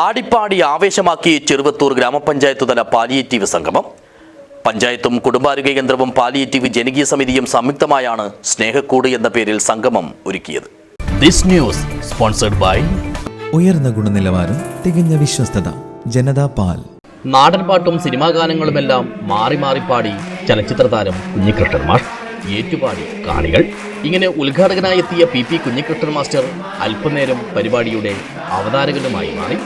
ആടിപ്പാടി ആവേശമാക്കി ചെറുവത്തൂർ ഗ്രാമപഞ്ചായത്ത് തല പാലിയേറ്റീവ് സംഗമം. പഞ്ചായത്തും കുടുംബാരോഗ്യ കേന്ദ്രവും പാലിയേറ്റീവ് ജനകീയ സമിതിയും സംയുക്തമായാണ് സ്നേഹക്കൂട് എന്ന പേരിൽ സംഗമം ഒരുക്കിയത്. ദിസ് ന്യൂസ് സ്പോൺസർഡ് ബൈ ഉയർന്ന ഗുണനിലവാരം തികഞ്ഞ വിശ്വസ്തത ജനതാ പാൽ. നാടൻപാട്ടും സിനിമാ ഗാനങ്ങളുമെല്ലാം മാറി മാറി പാടി ചലച്ചിത്ര താരം കുഞ്ഞികൃഷ്ണൻ മാഷ്. ഏറ്റുപാടി. കാണികൾ. ഇങ്ങനെ ഉദ്ഘാടകനായി എത്തിയ പി പി കുഞ്ഞികൃഷ്ണൻ മാസ്റ്റർ അല്പനേരം പരിപാടിയുടെ അവതാരകനുമായി മാറി.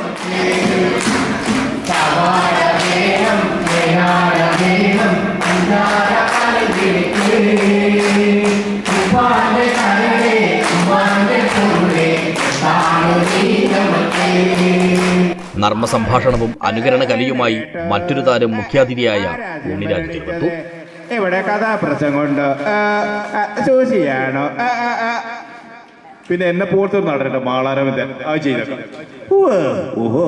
നർമ്മ സംഭാഷണവും അനുകരണ കലയുമായി മറ്റൊരു താരം മുഖ്യാതിഥിയായ ഉണ്ണിരാജ് ചെറുത്തു ഇവിടെ കഥാപ്രസംഗമുണ്ടോ സൂസിയാണോ. പിന്നെ എന്നെ പോർത്തു ഒരു മാളാരവിന്ദൻ. ആ അത് ചെയ്തേക്കാം. ഓഹോ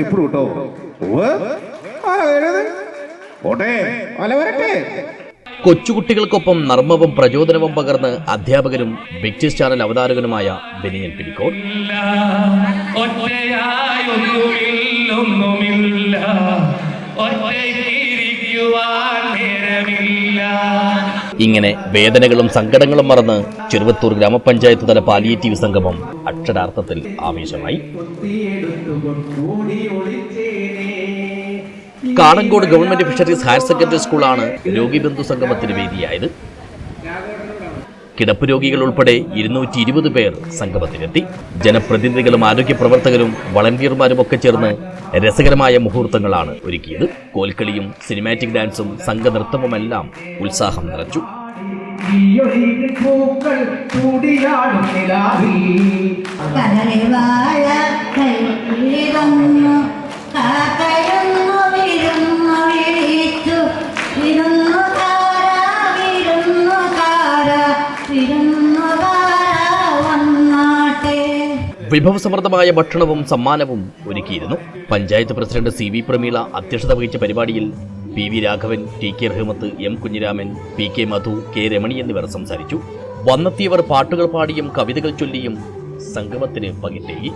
ഇപ്പഴും കേട്ടോ. പോട്ടെ. വരട്ടെ. കൊച്ചുകുട്ടികൾക്കൊപ്പം നർമ്മവും പ്രചോദനവും പകർന്ന് അധ്യാപകനും ബിക്ചേഴ്സ് ചാനൽ അവതാരകനുമായ ബെനിയൻ പിടിക്കോട് ഒറ്റയായൊന്നുമില്ലൊന്നുമില്ല ഒന്നുമില്ല നേരമില്ല ഇങ്ങനെ വേദനകളും സങ്കടങ്ങളും മറന്ന് ചെറുവത്തൂർ ഗ്രാമപഞ്ചായത്ത് തല പാലിയേറ്റീവ് സംഗമം അക്ഷരാർത്ഥത്തിൽ ആവേശമായി. Kanangod government fisheries higher secondary സ്കൂളാണ് രോഗിബന്ധു സംഗമത്തിന് വേദിയായത്. കിടപ്പ് രോഗികൾ ഉൾപ്പെടെ ഇരുന്നൂറ്റി ഇരുപത് പേർ സംഗമത്തിലെത്തി. ജനപ്രതിനിധികളും ആരോഗ്യ പ്രവർത്തകരും വളണ്ടിയർമാരും ഒക്കെ ചേർന്ന് രസകരമായ മുഹൂർത്തങ്ങളാണ് ഒരുക്കിയത്. കോൽക്കളിയും സിനിമാറ്റിക് ഡാൻസും സംഘനൃത്തവുമെല്ലാം ഉത്സാഹം നിറച്ചു. പൂക്കൾ വിഭവസമൃദ്ധമായ ഭക്ഷണവും സമ്മാനവും ഒരുക്കിയിരുന്നു. Panchayat president C V Prameela അധ്യക്ഷത വഹിച്ച പരിപാടിയിൽ P V Raghavan T K Rahmath M Kunhiraman P K Madhu K Ramani എന്നിവർ സംസാരിച്ചു. വന്നെത്തിയവർ പാട്ടുകൾ പാടിയും കവിതകൾ ചൊല്ലിയും സംഗമത്തിന് പകിട്ടേകി.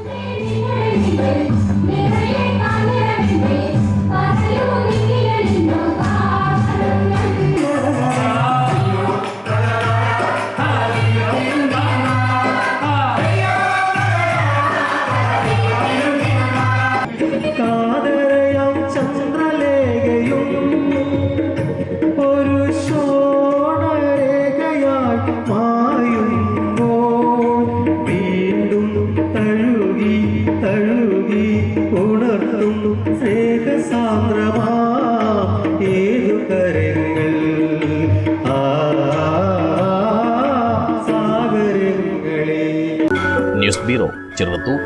സ്നേഹസാന്ദ്രമാ ഏതു കരങ്ങൾ? ആ സാഗരങ്ങളെ. News bureau Cheruvathur.